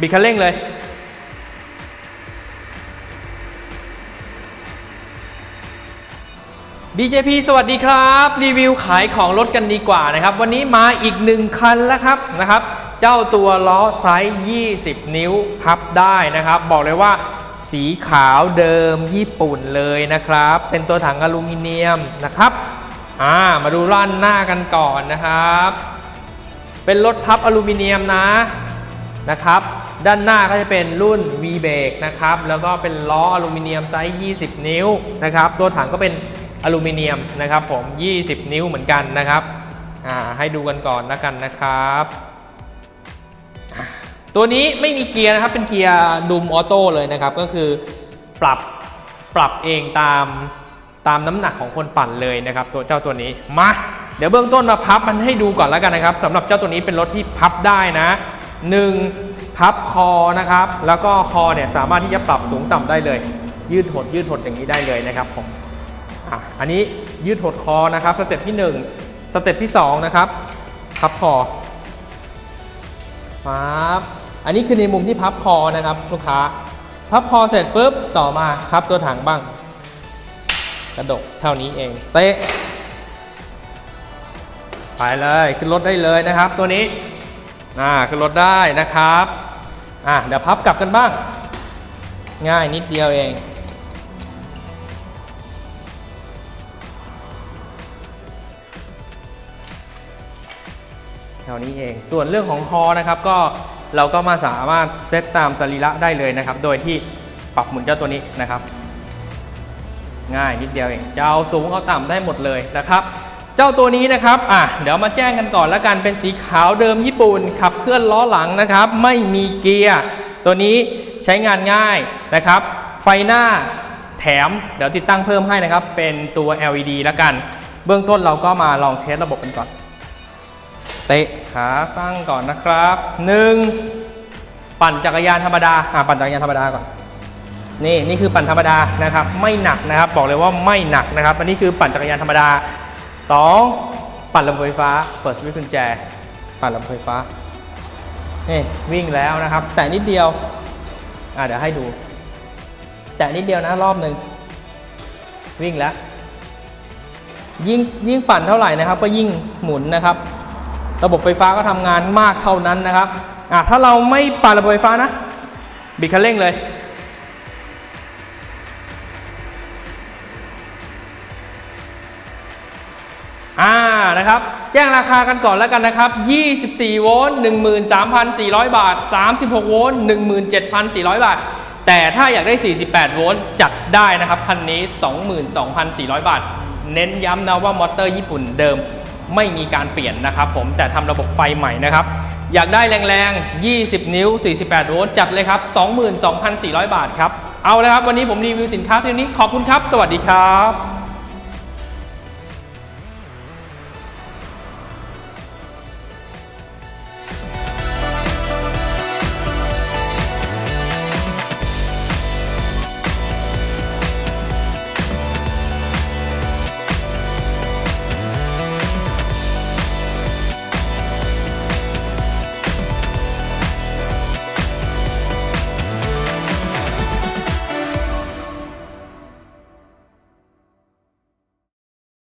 บิดคันเร่งเลย BJP สวัสดีครับ รีวิวขายของรถกันดีกว่านะครับ วันนี้มาอีกหนึ่งคันแล้วครับนะครับ เจ้าตัวล้อไซส์ 20 นิ้วพับได้นะครับ บอกเลยว่าสีขาวเดิมญี่ปุ่นเลยนะครับ เป็นตัวถังอลูมิเนียมนะครับอ่ามาดูร้านหน้ากันก่อนนะครับ เป็นรถพับอลูมิเนียมนะ นะครับ ด้านหน้าก็จะเป็นรุ่น V b r a k นะครับ แล้วก็เป็นล้ออลูมิเนียมไซส์ 20 นิ้วนะครับ ตัวถังก็เป็นอลูมิเนียมนะครับผม 20 นิ้วเหมือนกันนะครับ ให้ดูกันก่อนแล้วกันนะครับ ตัวนี้ไม่มีเกียร์นะครับ เป็นเกียร์ดุมออโต้เลยนะครับ ก็คือปรับปรับเองตามตามน้ำหนักของคนปั่นเลยนะครับ ตัวเจ้าตัวนี้ มา เดี๋ยวเบื้องต้นมาพับมันให้ดูก่อนแล้วกันนะครับสำหรับเจ้าตัวนี้เป็นรถที่พับได้นะ 1. พับคอนะครับ แล้วก็คอเนี่ยสามารถที่จะปรับสูงต่ำได้เลย ยืดหดยืดหดอย่างนี้ได้เลยนะครับผมอะอันนี้ยืดหดคอนะครับสเต็ปที่ 1 สเต็ปที่ 2 นะครับพับคอครับอันนี้คือในมุมที่พับคอนะครับลูกค้า พับคอเสร็จปุ๊บต่อมาครับตัวถังบ้าง กระดกเท่านี้เองเตะไปเลยขึ้นรถได้เลยนะครับ ตัวนี้ อ่าขึ้นรถได้นะครับอะเดี๋ยวพับกลับกันบ้าง ง่ายนิดเดียวเอง เท่านี้เอง ส่วนเรื่องของคอนะครับก็เราก็มาสามารถเซตตามสรีระได้เลยนะครับ โดยที่ปรับหมุนเจ้าตัวนี้นะครับ ง่ายนิดเดียวเองจะเอาสูงเอาต่ำได้หมดเลยนะครับ เจ้าตัวนี้นะครับอะเดี๋ยวมาแจ้งกันก่อนแล้วกันเป็นสีขาวเดิมญี่ปุ่นขับเคลื่อนล้อหลังนะครับ ไม่มีเกียร์ตัวนี้ใช้งานง่ายนะครับ ไฟหน้าแถมเดี๋ยวติดตั้งเพิ่มให้นะครับ เป็นตัว LED แล้วกัน เบื้องต้นเราก็มาลองเทสระบบกันก่อน เตะขาตั้งก่อนนะครับ 1. ปั่นจักรยานธรรมดาอ่าปั่นจักรยานธรรมดาก่อนนี่นี่คือปั่นธรรมดานะครับ ไม่หนักนะครับ บอกเลยว่าไม่หนักนะครับ อันนี้คือปั่นจักรยานธรรมดา 2. ปั่นลำโพงไฟฟ้า เปิดสวิตช์กุญแจ ปั่นลำโพงไฟฟ้านี่วิ่งแล้วนะครับ แต่นิดเดียวอ่าเดี๋ยวให้ดู แต่นิดเดียวนะรอบหนึ่งวิ่งแล้ว ยิ่งยิ่งปั่นเท่าไหร่นะครับ ก็ยิ่งหมุนนะครับ ระบบไฟฟ้าก็ทำงานมากเท่านั้นนะครับอะถ้าเราไม่ปั่นระบบไฟฟ้านะ บิดคันเร่งเลย นะครับ แจ้งราคากันก่อนแล้วกันนะครับ 24 โวลต์ 13,400 บาท 36 โวลต์ 17,400 บาท แต่ถ้าอยากได้ 48 โวลต์จัดได้นะครับคันนี้ 22,400 บาท เน้นย้ำนะว่ามอเตอร์ญี่ปุ่นเดิมไม่มีการเปลี่ยนนะครับผมแต่ทำระบบไฟใหม่นะครับ อยากได้แรงๆ 20 นิ้ว 48 โวลต์จัดเลยครับ 22,400 บาทครับ เอาเลยครับ วันนี้ผมรีวิวสินค้าเพียงนี้ขอบคุณครับ สวัสดีครับ